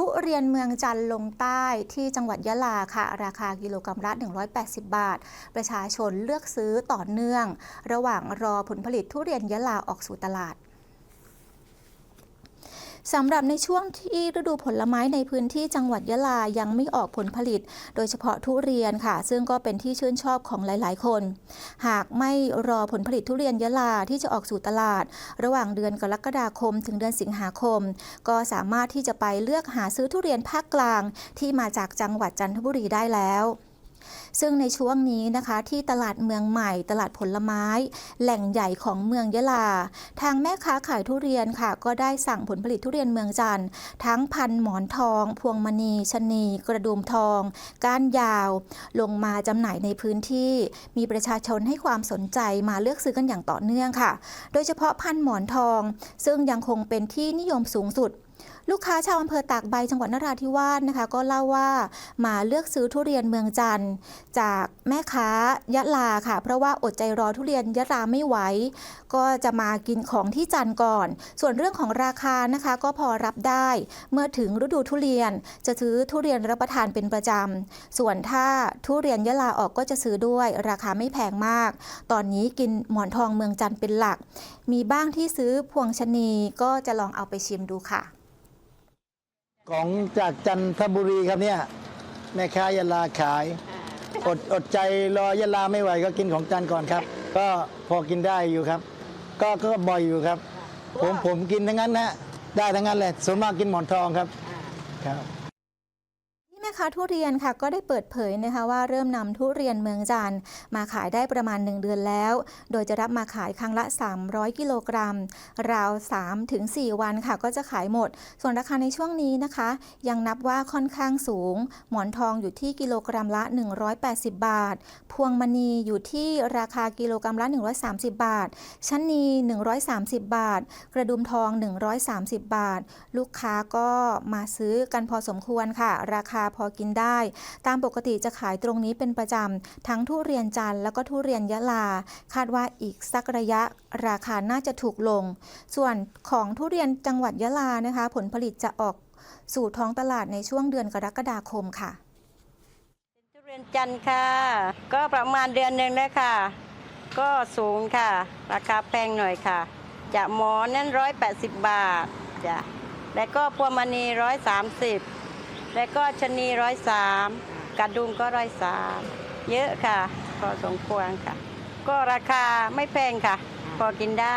ทุเรียนเมืองจันลงใต้ที่จังหวัดยะลาค่ะ ราคากิโลกรัมละ 180 บาท ประชาชนเลือกซื้อต่อเนื่อง ระหว่างรอผลผลิตทุเรียนยะลาออกสู่ตลาด สำหรับในช่วงที่ฤดูผลไม้ในพื้นที่จังหวัดยะลายังไม่ออกผลผลิต โดยเฉพาะทุเรียนค่ะ ซึ่งก็เป็นที่ชื่นชอบของหลาย ๆ คน หากไม่รอผลผลิตทุเรียนยะลาที่จะออกสู่ตลาด ระหว่างเดือนกรกฎาคม ถึงเดือนสิงหาคม ก็สามารถที่จะไปเลือกหาซื้อทุเรียนภาคกลาง ที่มาจากจังหวัดจันทบุรีได้แล้ว ซึ่งในช่วงนี้นะคะที่ตลาดเมืองใหม่ตลาดผลไม้ แหล่งใหญ่ของเมืองยะลา ทางแม่ค้าขายทุเรียนค่ะ ก็ได้สั่งผลผลิตทุเรียนเมืองจันทร์ทั้งพันหมอนทอง พวงมณีชนีกระดุมทอง ก้านยาว ลงมาจำหน่ายในพื้นที่ มีประชาชนให้ความสนใจมาเลือกซื้อกันอย่างต่อเนื่องค่ะ โดยเฉพาะพันหมอนทอง ซึ่งยังคงเป็นที่นิยมสูงสุด ลูกค้าชาวอำเภอตากใบจังหวัดนราธิวาสนะคะ ก็เล่าว่ามาเลือกซื้อทุเรียนเมืองจันทร์จากแม่ค้ายะลาค่ะ เพราะว่าอดใจรอทุเรียนยะลาไม่ไหว ก็จะมากินของที่จันทร์ก่อน ส่วนเรื่องของราคานะคะ ก็พอรับได้ เมื่อถึงฤดูทุเรียนจะซื้อทุเรียนรับประทานเป็นประจำส่วนถ้าทุเรียนยะลาออกก็จะซื้อด้วย ราคาไม่แพงมาก ตอนนี้กินหมอนทองเมืองจันทร์เป็นหลัก มีบ้างที่ซื้อพวงชนีก็จะลองเอาไปชิมดูค่ะ ของจากจันทบุรีครับเนี่ยแม่ค้ายะลาขาย อดอดใจรอยะลาไม่ไหวก็กินของจันทร์ก่อนครับ ก็พอกินได้อยู่ครับ ก็ก็บ่อยอยู่ครับ ผมผมกินทั้งนั้นนะได้ทั้งนั้นแหละส่วนมากกินหมอนทองครับครับ แม่ค้าทุเรียนค่ะก็ได้เปิดเผยนะคะว่าเริ่มนำทุเรียนเมืองจันทร์มาขายได้ประมาณ 1 เดือนแล้ว โดยจะรับมาขายครั้งละ 300 กิโลกรัม ราว 3-4 วันค่ะ ก็จะขายหมด ส่วนราคาในช่วงนี้นะคะ ยังนับว่าค่อนข้างสูง หมอนทองอยู่ที่กิโลกรัมละ 180 บาท พวงมณีอยู่ที่ราคากิโลกรัมละ 130 บาทชะนี130 บาท กระดุมทอง 130 บาท ลูกค้าก็มาซื้อกันพอสมควรค่ะ ราคาพพอกินได้ ตามปกติจะขายตรงนี้เป็นประจำ ทั้งทุเรียนจันทร์แล้วก็ทุเรียนยะลา คาดว่าอีกสักระยะราคาน่าจะถูกลง ส่วนของทุเรียนจังหวัดยะลานะคะ ผลผลิตจะออกสู่ท้องตลาดในช่วงเดือนกรกฎาคมค่ะทุเรียนจันทร์ค่ะ ก็ประมาณเดือนหนึ่งแล้วค่ะ ก็สูงค่ะ ราคาแพงหน่อยค่ะจะหมอนั้นร้อยแปดสิบบาทจ้ะแล้วก็พวงมณีร้อยสามสิบ แล้วก็ชะนีร้อยสามกระดุมก็ร้อยสามเยอะค่ะพอสมควรค่ะ ก็ราคาไม่แพงค่ะ พอกินได้